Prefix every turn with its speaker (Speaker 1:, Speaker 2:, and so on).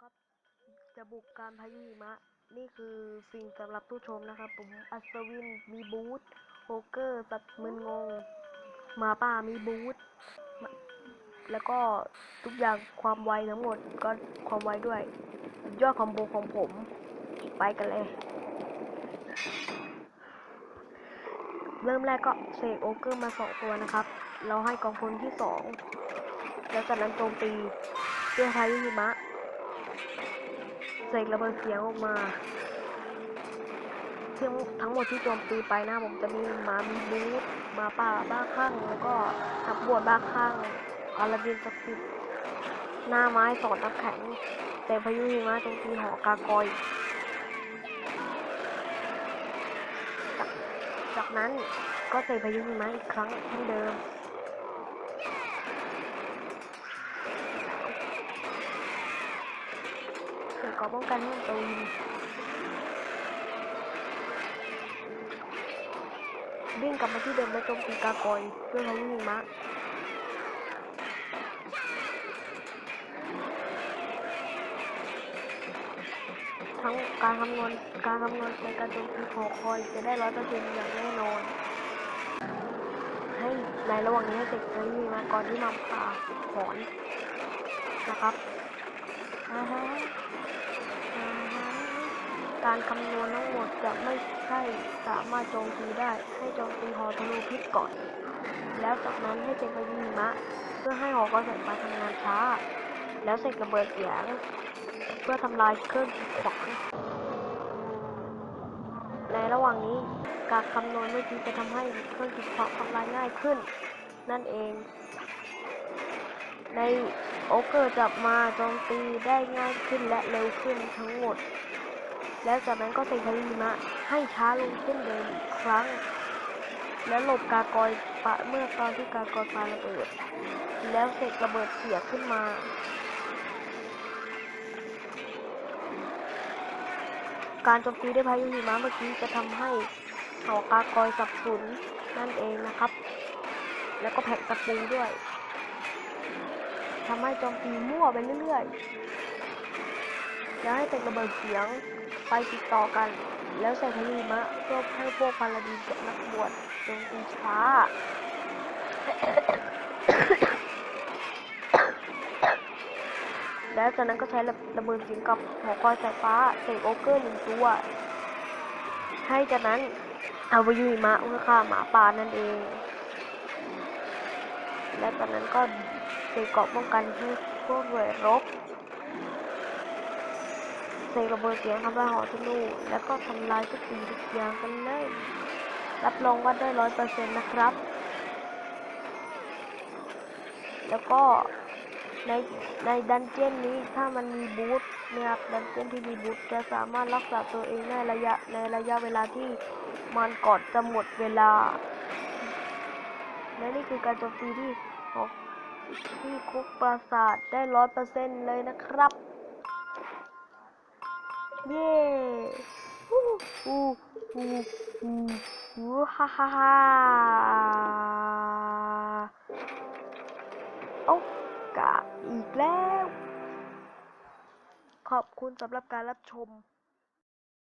Speaker 1: ครับจะบุกการพายุหิมะ นี่คือสิ่งสำหรับผู้ชมนะครับ ผมอัศวินมีบูธโฮเกอร์สัตว์มึนงงหมาป่ามีบูธแล้วก็ทุกอย่างความไวทั้งหมดก็ความไวด้วย ยอดคอมโบของผม ไปกันเลย เริ่มแรกก็เสกโอเกอร์มาสองตัวนะครับ เราให้กองพลที่สองแล้วจากนั้นโจมตีด้วยพายุหิมะ เสกระเบิดเสียงออกมาซึ่งทั้งหมดที่โจมตีไปนะผมจะมีหมามีบูธหมาป่าบ้าคลั่งแล้วก็นักบวชบ้าคลั่งอาราบินศักดิ์หน้าไม้สอนน้ำแข็ง แต่พายุหิมะโจมตีหอกากอยจากนั้นก็เสกพายุหิมะอีกครั้งเช่นเดิม กอป้องกันให้ตัววินวิ่งกลับมาที่เดิมและโจมตีกากอยด้วยพายุหิมะทั้งการคำนวณการคำนวณในการโจมตีหอคอยจะได้ร้อยเปอร์เซ็นต์อย่างแน่นอน ให้ในระหว่างนี้ให้เด็กพายุหิมะก่อนที่มาผ่าถอนนะครับอ่าฮะ การคำนวณทั้งหมดจะไม่ใช่สามารถโจมตีได้ ให้โจมตีหอธนูพิษก่อน แล้วจากนั้นให้เสกพายุหิมะ เพื่อให้หอกระสุนมาทำงานช้า แล้วเสกระเบิดเสียง เพื่อทำลายเครื่องกีดขวางในระหว่างนี้การคำนวณเมื่อกี้จะทำให้เครื่องกีดขวางทำลายง่ายขึ้น นั่นเอง ในโอเกอร์จะมาโจมตีได้ง่ายขึ้นและเร็วขึ้นทั้งหมด แล้วจากนั้นก็เสกพายุหิมะให้ช้าลงเช่นเดิมอีกครั้ง แล้วหลบกากอยปะเมื่อตอนที่กากอยปาระเบิด แล้วเสกระเบิดเสียขึ้นมาการโจมตีด้วยพายุหิมะเมื่อกี้จะทำให้หอกากอยสับสนนั่นเองนะครับ แล้วก็แผ่นตะปูด้วยทำให้โจมตีมั่วไปเรื่อยๆแล้วให้เตะระเบิดเสียง ไปติดต่อกัน แล้วใส่พายุหิมะเพื่อให้พวกพาราดีนกับนักบวชโจมตีช้า แล้วจากนั้นก็ใช้ระระเบิดเสียงกับหัวคอยสายฟ้าเสกโอเกอร์หนึ่งตัว ให้จากนั้นเอาพายุหิมะเพื่อฆ่าหมาป่านั่นเอง และจากนั้นก็เสกเกราะป้องกันให้พวกหน่วยรบ เสกระเบิดเสียงทำลายหอธนูแล้วก็ทำลายทุกสิ่งทุกอย่างกันเลย รับรองว่าได้ร้อยเปอร์เซ็นต์นะครับ แล้วก็ในในดันเจี้ยนนี้ถ้ามันมีบูธนะครับดันเจี้ยนที่มีบูธจะสามารถรักษาตัวเองในระยะในระยะเวลาที่มันกอนจะหมดเวลา และนี่คือการโจมตีที่ที่คุกปราสาทได้ร้อยเปอร์เซ็นต์เลยนะครับ เย้ฮู้ฮู้ฮู้ฮู้ฮู้ฮ่าฮ่าฮ่าโอ้กะอีกแล้ว ขอบคุณสำหรับการรับชม